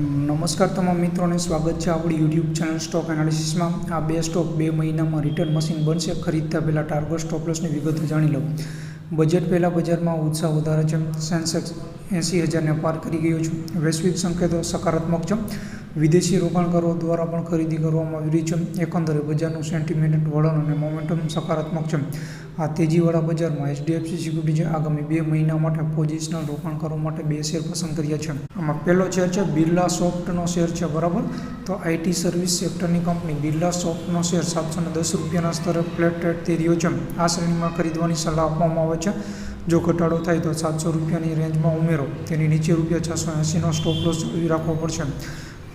નમસ્કાર તમામ મિત્રોને, સ્વાગત છે આપણી યુટ્યુબ ચેનલ સ્ટોક એનાલિસિસમાં આ બે સ્ટોક બે મહિનામાં રિટર્ન મશીન બનશે. ખરીદતા પહેલાં ટાર્ગેટ સ્ટોપલસની વિગતો જાણી લઉં. બજેટ પહેલાં બજારમાં ઉત્સાહ વધારે છે. સેન્સેક્સ એંસી હજારને પાર કરી ગયો છે. વૈશ્વિક સંકેતો સકારાત્મક છે. વિદેશી રોકાણકારો દ્વારા પણ ખરીદી કરવામાં આવી રહી છે. એકંદરે બજારનું સેન્ટિમેન્ટ વલણ અને મોમેન્ટમ સકારાત્મક છે. આ તેજીવાળા બજારમાં એચડીએફસી સિક્યુરિટીઝે આગામી બે મહિના માટે પોઝિશનલ રોકાણકારો માટે બે શેર પસંદ કર્યા છે. આમાં પહેલો શેર છે બિરલા સોફ્ટનો શેર છે, બરાબર? તો આઈટી સર્વિસ સેક્ટરની કંપની બિરલા સોફ્ટનો શેર સાતસો દસ રૂપિયાના સ્તરે ફ્લેટ રેટ થઈ રહ્યો છે. આ શ્રેણીમાં ખરીદવાની સલાહ આપવામાં આવે છે. જો ઘટાડો થાય તો સાતસો રૂપિયાની રેન્જમાં ઉમેરો. તેની નીચે રૂપિયા છસો એંસીનો સ્ટોપ લોસ રાખવો પડશે.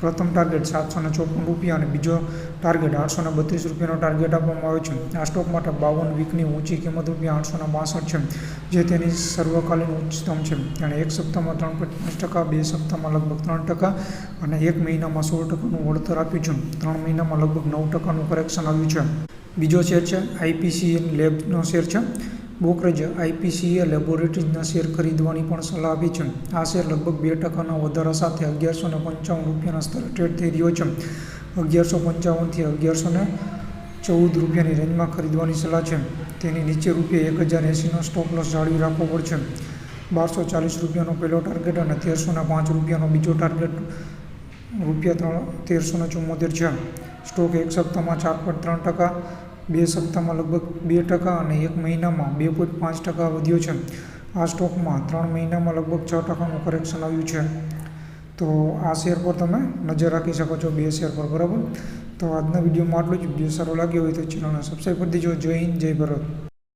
પ્રથમ ટાર્ગેટ સાતસો ને ચોપન રૂપિયા અને બીજો ટાર્ગેટ આઠસો ને બત્રીસ રૂપિયાનો ટાર્ગેટ આપવામાં આવ્યો છે. આ સ્ટોક માટે બાવન વીકની ઊંચી કિંમત રૂપિયા આઠસો ને બાસઠ છે, જે તેની સર્વકાલીન ઉચ્ચતમ છે. અને એક સપ્તાહમાં ત્રણ પોઈન્ટ પાંચ ટકા, બે સપ્તાહમાં લગભગ ત્રણ ટકા અને એક મહિનામાં સોળ ટકાનું વળતર આપ્યું છે. ત્રણ મહિનામાં લગભગ નવ ટકાનું કરેક્શન આવ્યું છે. બીજો શેર છે આઈપીસી લેબનો શેર છે. બ્રોકરેજ આઈપીસીએ લેબોરેટરીઝના શેર ખરીદવાની પણ સલાહ આપી છે. આ શેર લગભગ બે ટકાના વધારા સાથે અગિયારસો ને પંચાવન રૂપિયાના સ્તરે ટ્રેડ થઈ રહ્યો છે. અગિયારસો પંચાવનથી અગિયારસો ને ચૌદ રૂપિયાની રેન્જમાં ખરીદવાની સલાહ છે. તેની નીચે રૂપિયા એક હજાર એંસીનો સ્ટોપ લોસ જાળવી રાખવો પડશે. બારસો ચાલીસ રૂપિયાનો પહેલો ટાર્ગેટ અને તેરસો ને પાંચ રૂપિયાનો બીજો ટાર્ગેટ રૂપિયા ત્રણ, તેરસો ને ચુમ્મોતેર છે. સ્ટોક એક સપ્તાહમાં ચાર પોઈન્ટ ત્રણ ટકા બે સપ્તાહમાં લગભગ બે ટકા અને એક મહિનામાં બે પોઈન્ટ પાંચ ટકા વધ્યો છે. આ સ્ટોકમાં ત્રણ મહિનામાં લગભગ છ ટકાનું કરેક્શન આવ્યું છે. તો આ શેર પર તમે નજર રાખી શકો છો બે શેર પર, બરાબર? તો આજના વિડીયોમાં આટલું જ. વીડિયો સારો લાગ્યો હોય તો ચેનલને સબસ્ક્રાઈબ કરી દેજો. જય હિન્દ, જય ભારત.